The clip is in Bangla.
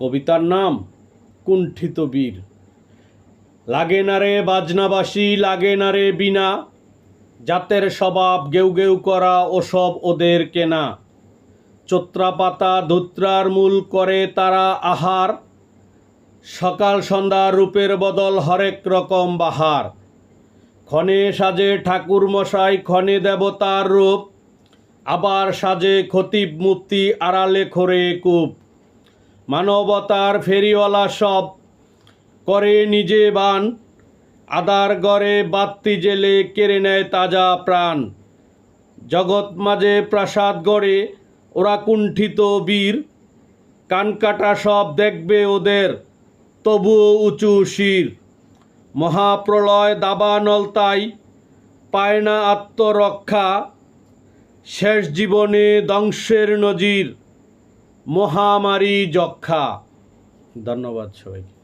কবিতার নাম কুণ্ঠিত বীর। লাগে না রে বাজনাবাসী, লাগে না রে বিনা জাতের স্বভাব গেউ গেউ করা ওসব ওদের কেনা। চোত্রা পাতা ধুত্রার মূল করে তারা আহার। সকাল সন্ধ্যা রূপের বদল হরেক রকম বাহার। ক্ষণে সাজে ঠাকুর মশাই ক্ষণে দেবতার রূপ। আবার সাজে খতিব মুক্তি আড়ালে খোরে কূপ। মানবতার ফেরিওয়ালা সব করে নিজে বান, আদার গড়ে বাত্তি জেলে কেড়ে নেয় তাজা প্রাণ। জগৎ মাঝে প্রাসাদ গড়ে ওরা কুণ্ঠিত বীর কানকাটা সব দেখবে ওদের, তবুও উঁচু শির। মহাপ্রলয় দাবানল তাই পায় না আত্মরক্ষা, শেষ জীবনে ধ্বংসের নজির। মহামারী যক্ষা ধন্যবাদ সবাইকে।